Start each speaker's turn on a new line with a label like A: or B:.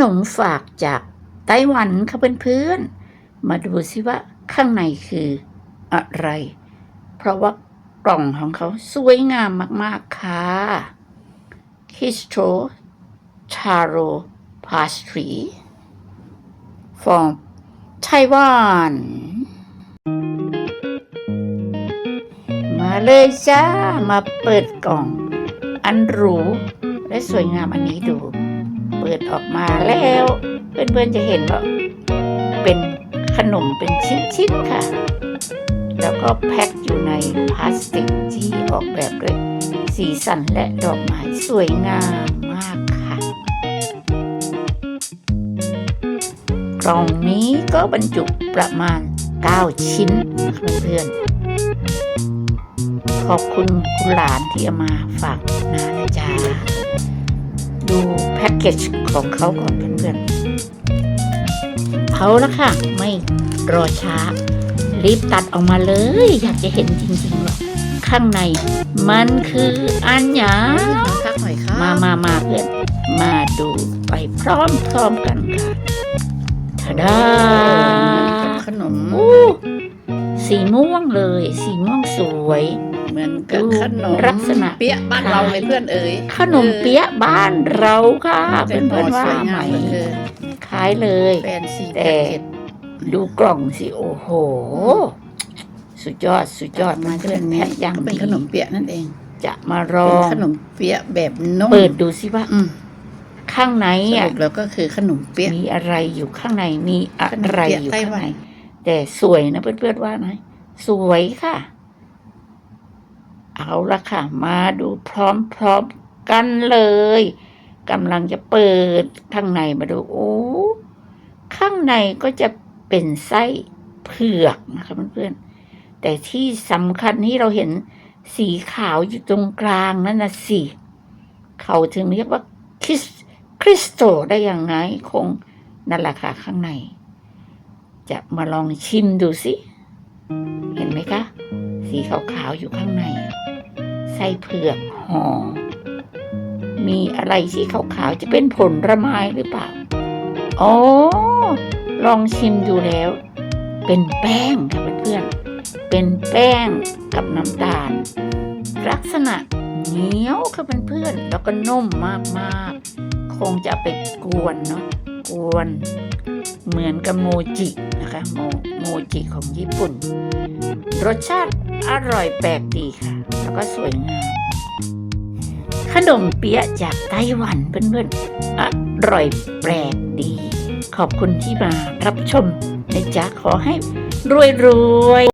A: นมฝากจากไต้หวันค่ะเพื่อนๆ มาดูสิว่าข้างในคืออะไร เพราะว่ากล่องของเขาสวยงามมากๆค่ะ Kistro Taro Pastry from Taiwan มาเลยจ้า มาเปิดกล่อง อันหรูและสวยงามอันนี้ดู เปิดออกมาแล้ว เพื่อนๆจะเห็นว่าเป็นขนมเป็นชิ้นๆค่ะ แล้วก็แพ็คอยู่ในพลาสติกที่ออกแบบด้วยสีสันและดอกไม้สวยงามมากค่ะ กล่องนี้ก็บรรจุประมาณ 9 ชิ้นเพื่อนๆขอบคุณคุณหลานที่เอามาฝากนานะจ๊ะดู แพ็กเกจของเขาก่อนเพื่อนๆเอาละค่ะ ไม่รอช้า รีบตัดออกมาเลย อยากจะเห็นจริงๆว่าข้างใน มันคืออันหยา
B: คักหน่อยค่ะ
A: มามามาเพื่อน มาดูไปพร้อมๆกันค่ะทาดา
B: ขนม
A: อู้สีม่วงเลย สีม่วงสวย
B: เห มือนกับขนม
A: ลักษณะ
B: เปี๊ยะบ้านเราเลยเพื่อนเอ๋ย
A: ขนมเปี๊ยะบ้านเราค่ะ
B: เป็
A: เพื่อนน
B: ห่อ
A: เพื่อน
B: ส
A: ว่า
B: วย
A: ไหม
B: งามเหลือเกิน
A: คล้ายเลย
B: แฟนซี
A: แต่
B: แพ็กเกจ
A: ดูกล่องสิโอ้โห สุดยอดสุดยอด
B: มา
A: เพื่
B: เพื่
A: อ
B: อนน
A: แพ็
B: แม่
A: คอย่าง
B: เป็น
A: ดี
B: ขนมเปี๊ยะนั่นเอง
A: จะมาล
B: เป็
A: อนง
B: ขนมเปี๊ยะแบบนุ่ม
A: เปิดดูสิว่า
B: อืม
A: ข้างใน
B: ส
A: อะ
B: รุปแล้วก็คือขนมเปี๊ยะ
A: มีอะไรอยู่ข้างในมีอะไรอยู่
B: ขนมเปี๊ยะไต้
A: ข้าง
B: หวัน
A: ในแต่สวยนะเพื่อนๆว่าไหมสวยค่ะ เอาละค่ะ มาดูพร้อมๆกันเลยกำลังจะเปิดข้างในมาดูโอ้ข้างในก็จะเป็นไส้เผือกนะคะเพื่อนๆแต่ที่สำคัญที่เราเห็นสีขาวอยู่ตรงกลางนั่นนะสิเขาถึงเรียกว่าคริสคริสโตได้ยังไงคงนั่นแหละค่ะข้างใน จะมาลองชิมดูสิ เห็นไหมคะ สีขาวๆอยู่ข้างใน ไส้เผือกห่อมีอะไรที่ขาวๆจะเป็นผลไม้หรือเปล่าอ๋อลองชิมดูแล้ว เป็นแป้งค่ะเพื่อนๆเป็นแป้งกับน้ำตาล ลักษณะเหนียวค่ะเพื่อนๆแล้วก็นุ่มมากๆ คงจะเอาไปกวนเนาะกวนเหมือนกับโมจินะคะโมโมจิของญี่ปุ่น รสชาติ อร่อยแปลกดีค่ะ แล้วก็สวยงาม ขนมเปี๊ยะจากไต้หวันเพื่อนๆ อร่อยแปลกดี ขอบคุณที่มารับชมนะจ๊ะขอให้รวยๆ